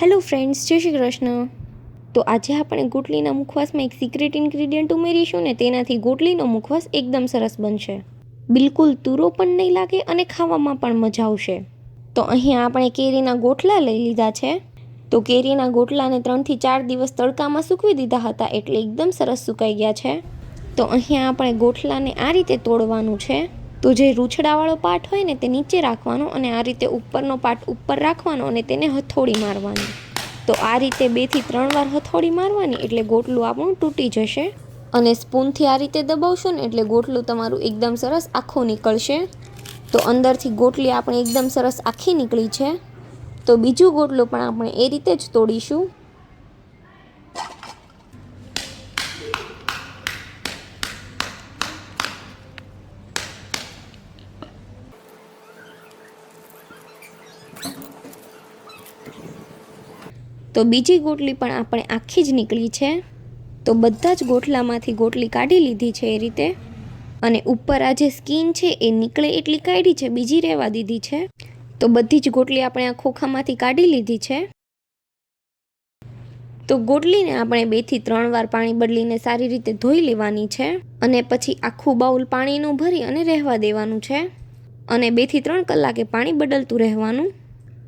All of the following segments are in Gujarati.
હેલો ફ્રેન્ડ્સ, જય શ્રી કૃષ્ણ. તો આજે આપણે ગોટલીના મુખવાસમાં એક સિક્રેટ ઇન્ગ્રીડિયન્ટ ઉમેરીશું ને તેનાથી ગોટલીનો મુખવાસ એકદમ સરસ બનશે. બિલકુલ તુરો પણ નહીં લાગે અને ખાવામાં પણ મજા આવશે. તો અહીંયા આપણે કેરીના ગોટલા લઈ લીધા છે. તો કેરીના ગોટલાને ત્રણથી ચાર દિવસ તડકામાં સૂકવી દીધા હતા એટલે એકદમ સરસ સુકાઈ ગયા છે. તો અહીંયા આપણે ગોઠલાને આ રીતે તોડવાનું છે. તો જે રૂછડાવાળો પાર્ટ હોય ને તે નીચે રાખવાનો અને આ રીતે ઉપરનો પાર્ટ ઉપર રાખવાનો અને તેને હથોડી મારવાની. તો આ રીતે બેથી ત્રણ વાર હથોડી મારવાની એટલે ગોટલું આપણું તૂટી જશે. અને સ્પૂનથી આ રીતે દબાવશો ને એટલે ગોટલું તમારું એકદમ સરસ આખું નીકળશે. તો અંદરથી ગોટલી આપણે એકદમ સરસ આખી નીકળી છે. તો બીજું ગોટલું પણ આપણે એ રીતે જ તોડીશું. તો બીજી ગોટલી પણ આપણે આખી જ નીકળી છે. તો બધા જ ગોટલામાંથી ગોટલી કાઢી લીધી છે એ રીતે. અને ઉપર આ જે સ્કીન છે એ નીકળે એટલી કાઢી છે, બીજી રહેવા દીધી છે. તો બધી જ ગોટલી આપણે આ ખોખામાંથી કાઢી લીધી છે. તો ગોટલીને આપણે બેથી ત્રણ વાર પાણી બદલીને સારી રીતે ધોઈ લેવાની છે અને પછી આખું બાઉલ પાણીનું ભરી અને રહેવા દેવાનું છે. અને બેથી ત્રણ કલાકે પાણી બદલતું રહેવાનું.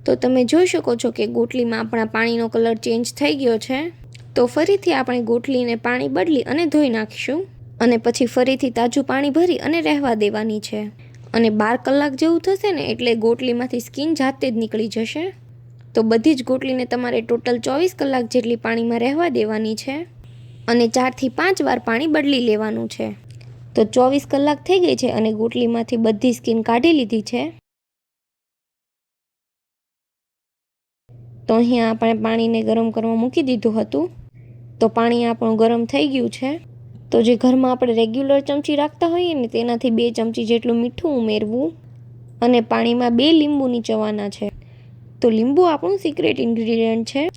તો તમે જોઈ શકો છો કે ગોટલીમાં આપણા પાણીનો કલર ચેન્જ થઈ ગયો છે. તો ફરીથી આપણે ગોટલીને પાણી બદલી અને ધોઈ નાખીશું. અને પછી ફરીથી તાજું પાણી ભરી અને રહેવા દેવાની છે. અને બાર કલાક જેવું થશે ને એટલે ગોટલીમાંથી સ્કીન જાતે જ નીકળી જશે. તો બધી જ ગોટલીને તમારે ટોટલ ચોવીસ કલાક જેટલી પાણીમાં રહેવા દેવાની છે. અને ચારથી પાંચ વાર પાણી બદલી લેવાનું છે. તો ચોવીસ કલાક થઈ ગઈ છે અને ગોટલીમાંથી બધી સ્કીન કાઢી લીધી છે. તો અહીંયા આપણે પાણીને ગરમ કરવા મૂકી દીધું હતું. તો પાણી આપણું ગરમ થઈ ગયું છે. તો જે ઘરમાં આપણે રેગ્યુલર ચમચી રાખતા હોઈએ ને, તેનાથી બે ચમચી જેટલું મીઠું ઉમેરવું અને પાણીમાં બે લીંબુ નીચવાના છે. તો લીંબુ આપણું સિક્રેટ ઇન્ગ્રીડિયન્ટ છે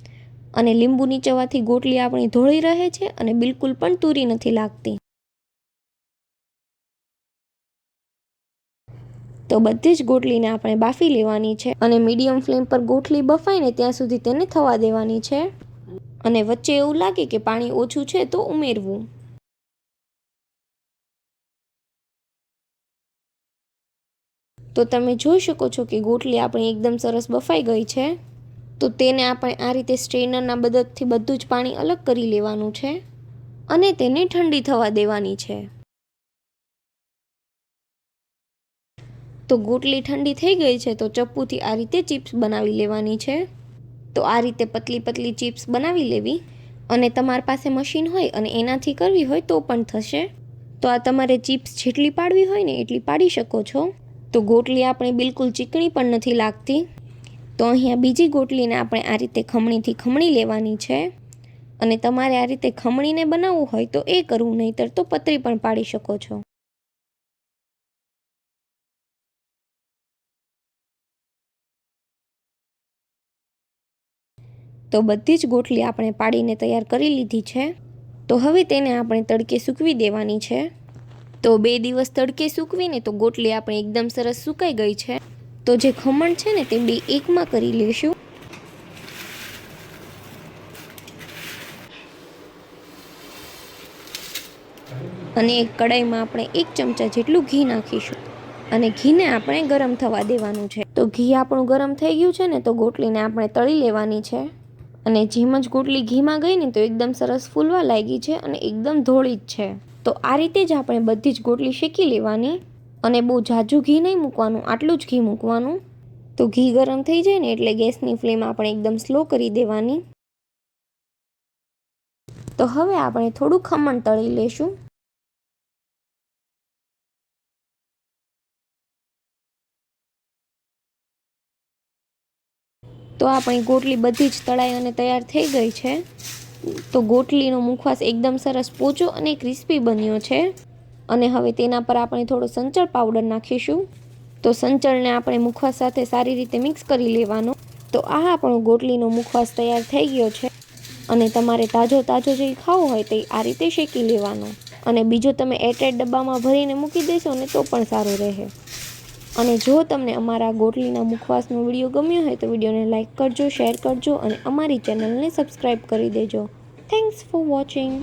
અને લીંબુ નીચવાથી ગોટલી આપણી ધોળી રહે છે અને બિલકુલ પણ તૂરી નથી લાગતી. તો બધી જ ગોટલીને આપણે બાફી લેવાની છે અને મીડિયમ ફ્લેમ પર ગોટલી બફાય ને ત્યાં સુધી તેને થવા દેવાની છે. અને વચ્ચે એવું લાગે કે પાણી ઓછું છે તો ઉમેરવું. તો તમે જોઈ શકો છો કે ગોટલી આપણી એકદમ સરસ બફાઈ ગઈ છે. તો તેને આપણે આ રીતે સ્ટ્રેનરના મદદથી બધું જ પાણી અલગ કરી લેવાનું છે અને તેને ઠંડી થવા દેવાની છે. તો ગોટલી ઠંડી થઈ ગઈ છે તો ચપ્પુથી આ રીતે ચિપ્સ બનાવી લેવાની છે. તો આ રીતે પતલી પતલી ચિપ્સ બનાવી લેવી અને તમારી પાસે મશીન હોય અને એનાથી કરવી હોય તો પણ થશે. તો આ તમારે ચિપ્સ જેટલી પાડવી હોય ને એટલી પાડી શકો છો. તો ગોટલી આપણે બિલકુલ ચીકણી પણ નથી લાગતી. તો અહીંયા બીજી ગોટલીને આપણે આ રીતે ખમણીથી ખમણી લેવાની છે. અને તમારે આ રીતે ખમણીને બનાવવું હોય તો એ કરવું, નહીતર તો પતરી પણ પાડી શકો છો. તો બધી જ ગોટલી આપણે પાડીને તૈયાર કરી લીધી છે. તો હવે તેને આપણે તડકે સૂકવી દેવાની છે. તો બે દિવસ તડકે સૂકવીને તો ગોટલી આપણે એકદમ સરસ સુકાઈ ગઈ છે. તો જે ખમણ છે ને તે બે એકમાં કરી લેશું. અને એક કડાઈમાં આપણે એક ચમચા જેટલું ઘી નાખીશું. અને ઘીને આપણે ગરમ થવા દેવાનું છે. તો ઘી આપણું ગરમ થઈ ગયું છે ને તો ગોટલીને આપણે તળી લેવાની છે. અને જેમ જ ગોટલી ઘીમાં ગઈ ને તો એકદમ સરસ ફૂલવા લાગી છે અને એકદમ ધોળી જ છે. તો આ રીતે જ આપણે બધી જ ગોટલી શેકી લેવાની અને બહુ ઝાઝું ઘી નહીં મૂકવાનું, આટલું જ ઘી મૂકવાનું. તો ઘી ગરમ થઈ જાય ને એટલે ગેસની ફ્લેમ આપણે એકદમ સ્લો કરી દેવાની. તો હવે આપણે થોડું ખમણ તળી લેશું. તો આપણી ગોટલી બધી જ તળાઈ અને તૈયાર થઈ ગઈ છે. તો ગોટલીનો મુખવાસ એકદમ સરસ પોચો અને ક્રિસ્પી બન્યો છે. અને હવે તેના પર આપણે થોડો સંચળ પાવડર નાખીશું. તો સંચળને આપણે મુખવાસ સાથે સારી રીતે મિક્સ કરી લેવાનો. તો આ આપણો ગોટલીનો મુખવાસ તૈયાર થઈ ગયો છે. અને તમારે તાજો તાજો જે ખાવો હોય તે આ રીતે શેકી લેવાનો. અને બીજો તમે એરટાઈટ ડબ્બામાં ભરીને મૂકી દેશો ને તો પણ સારું રહે. અને જો તમને અમારા ગોટલીના મુખવાસનો વીડિયો ગમ્યો હોય તો વિડીયોને લાઇક કરજો, શેર કરજો અને અમારી ચેનલને સબસ્ક્રાઈબ કરી દેજો. Thanks for watching